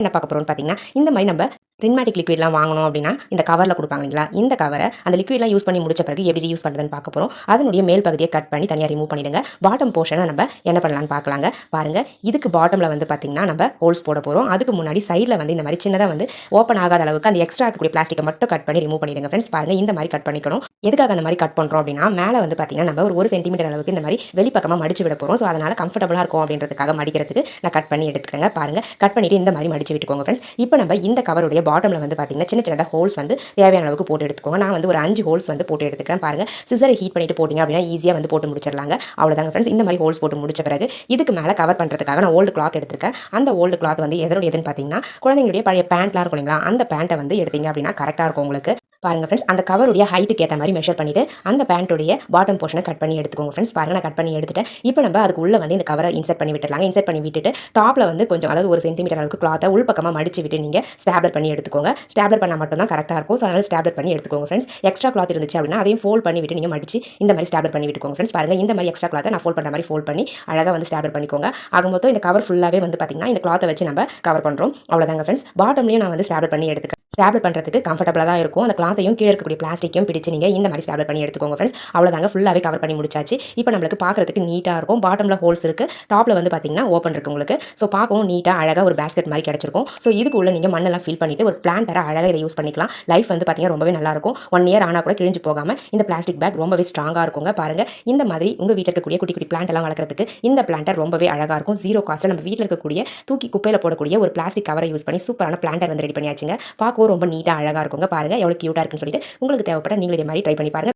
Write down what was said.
என்ன பார்க்க போகிறோம்னு பார்த்தீங்கன்னா இந்த மாதிரி நம்ம ரின்மேட்டிக் லிக்விட்லாம் வாங்கணும் அப்படின்னா இந்த கவரில் கொடுப்பாங்க இல்லைங்களா? இந்த கவரை அந்த லிக்விட்லாம் யூஸ் பண்ணி முடிச்ச பிறகு எப்படி யூஸ் பண்ணுறதுன்னு பார்க்க போகிறோம் அதனுடைய மேல் பகுதியை கட் பண்ணி தனியாக ரிமூவ் பண்ணிடுங்க. பாட்டம் போர்ஷனை நம்ம என்ன பண்ணலான்னு பார்க்கலாங்க. பாருங்கள் இதுக்கு பாட்டமில் வந்து பார்த்திங்கன்னா நம்ம ஹோல்ஸ் போட போகிறோம் அதுக்கு முன்னாடி சைடில் வந்து இந்த மாதிரி சின்னதாக வந்து ஓப்பன் ஆகாத அளவுக்கு அந்த எக்ஸ்ட்ரா இருக்கக்கூடிய பிளாஸ்டிக்கை மட்டும் கட் பண்ணி ரிமூவ் பண்ணிடுங்க ஃப்ரெண்ட்ஸ் பாருங்கள் இந்த மாதிரி கட் பண்ணிக்கணும். எதுக்காக அந்த மாதிரி கட் பண்ணுறோம் அப்படின்னா மேலே வந்து பார்த்திங்கன்னா நம்ம ஒரு ஒரு சென்டிமீட்டர் அளவுக்கு இந்த மாதிரி வெளிப்பக்கமாக மடிச்சு விட போகிறோம் ஸோ அதனால் கம்ஃபர்டபுளாக இருக்கும் அப்படின்றதுக்காக மடிக்கிறதுக்கு நான் கட் பண்ணி எடுத்துக்கிறேங்க. பாருங்கள் கட் பண்ணிவிட்டு இந்த மாதிரி மடிச்சு விட்டுக்கோங்க ஃப்ரெண்ட்ஸ் இப்போ நம்ம இந்த கவருடைய பாட்டமில் வந்து பார்த்திங்கன்னா சின்ன சின்னதாக ஹோல்ஸ் வந்து தேவையான அளவுக்கு போட்டு எடுத்துக்கோங்க. நான் வந்து ஒரு அஞ்சு ஹோல்ஸ் வந்து போட்டு எடுத்துக்கிறேன் பாருங்கள் சிசரை ஹீட் பண்ணிட்டு போட்டிங்க அப்படின்னா ஈஸியாக வந்து போட்டு முடிச்சிடலாங்க. அவ்வளோதாங்க ஃப்ரெண்ட்ஸ் இந்த மாதிரி ஹோல்ஸ் போட்டு முடிச்ச பிறகு இதுக்கு மேலே கவர் பண்ணுறதுக்காக நான் ஓல்டு கிளாத் எடுத்திருக்கேன். அந்த ஓல்டு கிளாத் வந்து எதனுடையதுன்னு பார்த்தீங்கன்னா குழந்தைங்களுடைய பழைய பேண்ட்லாம் இருக்கும் இல்லைங்களா? அந்த பேண்ட்டை வந்து எடுத்தீங்க அப்படின்னா கரெக்டாக இருக்கும் உங்களுக்கு. பாருங்க ஃப்ரெண்ட்ஸ் அந்த கவருடைய ஹைட்டுக்கு ஏற்ற மாதிரி மெஷர் பண்ணிவிட்டு அந்த பேண்ட்டுடைய பாட்டம் போர்ஷனை கட் பண்ணி எடுத்துக்கோங்க ஃப்ரெண்ட்ஸ் பாருங்க நான் கட் பண்ணி எடுத்துட்டேன். இப்போ நம்ம அதுக்கு உள்ள வந்து இந்த கவரை இன்செர்ட் பண்ணி விட்டுலாங்க இன்செர்ட் பண்ணி விட்டுட்டு டாப்பில் வந்து கொஞ்சம் அதாவது ஒரு சென்டிமீட்டர் அளவுக்கு கிளாத்தை உள்பக்கமாக மடிச்சு விட்டு நீங்கள் ஸ்டாப்லர் பண்ணி எடுத்துக்கோங்க. ஸ்டாப்லர் பண்ணால் மட்டும் தான் கரெக்டாக இருக்கும். ஸோ அதனால் ஸ்டாப்லர் பண்ணி எடுத்துக்கோங்க ஃப்ரெண்ட்ஸ் எக்ஸ்ட்ரா கிளாத் இருந்துச்சு அப்படின்னா அதையும் ஃபோல்ட் பண்ணி விட்டு நீங்கள் மடிச்சு இந்த மாதிரி ஸ்டாப்லர் பண்ணி விட்டுக்கோங்க ஃப்ரெண்ட்ஸ் பாருங்க இந்த மாதிரி எக்ஸ்ட்ரா கிளாத்தை நான் ஃபோல்ட் பண்ணுற மாதிரி ஃபோல்ட் பண்ணி அழகாக வந்து ஸ்டாப்லர் பண்ணிக்கோங்க. ஆக மொத்தம் இந்த கவர் ஃபுல்லாகவே வந்து பார்த்தீங்கன்னா இந்த கிளாத்தை வச்சு நம்ம கவர் பண்ணுறோம் அவ்வளோதாங்க ஃப்ரெண்ட்ஸ் பாட்டம்லேயும் நான் வந்து ஸ்டாப்லர் பண்ணி எடுத்துக்கிறேன். ஸ்டாபிள் பண்ணுறதுக்கு கம்ஃபர்டபுளாக தான் இருக்கும். அந்த கிளாத்தையும் கீழே இருக்கக்கூடிய பிளாஸ்டிக்கையும் பிடிச்சு நீங்கள் இந்த மாதிரி ஸ்டாபிள் பண்ணி எடுத்துக்கோங்க ஃப்ரெண்ட்ஸ் அவ்வளோதாங்க ஃபுல்லாகவே கவர் பண்ணி முடிச்சாச்சு. இப்போ நம்மளுக்கு பார்க்குறதுக்கு நீட்டாக இருக்கும். பாட்டமில் ஹோல்ஸ் இருக்குது டாப்பில் வந்து பார்த்தீங்கன்னா ஓப்பன் இருக்குது உங்களுக்கு. ஸோ பார்க்கவும் நீட்டாக அழகாக ஒரு பேஸ்கெட் மாதிரி கிடச்சிருக்கும். ஸோ இதுக்கு உள்ள நீங்கள் மண்ணெல்லாம் ஃபில் பண்ணிவிட்டு ஒரு பிளான்டரை அழகாக இதை யூஸ் பண்ணிக்கலாம். லைஃப் வந்து பார்த்தீங்கன்னா ரொம்பவே நல்லாயிருக்கும் ஒன் இயர் ஆனால் கூட கிழிஞ்சு போகாமல் இந்த பிளாஸ்டிக் பேக் ரொம்பவே ஸ்ட்ராங்காக இருக்குங்க. பாருங்கள் இந்த மாதிரி உங்கள் வீட்டில் இருக்கக்கூடிய குட்டி குட்டி பிளான்ட் எல்லாம் வளர்க்குறதுக்கு இந்த பிளான்டர் ரொம்பவே அழகாக இருக்கும். ஜீரோ காஸ்ட்டில் நம்ம வீட்டில் இருக்கக்கூடிய தூக்கி குப்பையில் போடக்கூடிய ஒரு பிளாஸ்டிக் கவரை யூஸ் பண்ணி சூப்பரான பிளான்டர் வந்து ரெடி பண்ணியாச்சுங்க. பார்க்கவும் ரொம்ப நீட்டாக அழகாக இருக்குங்க. பாருங்கள் எவ்வளோ க்யூட்டாக இருக்குன்னு சொல்லிட்டு உங்களுக்கு தேவைப்பட்ட நீங்களும் இதே மாதிரி ட்ரை பண்ணி பாருங்க.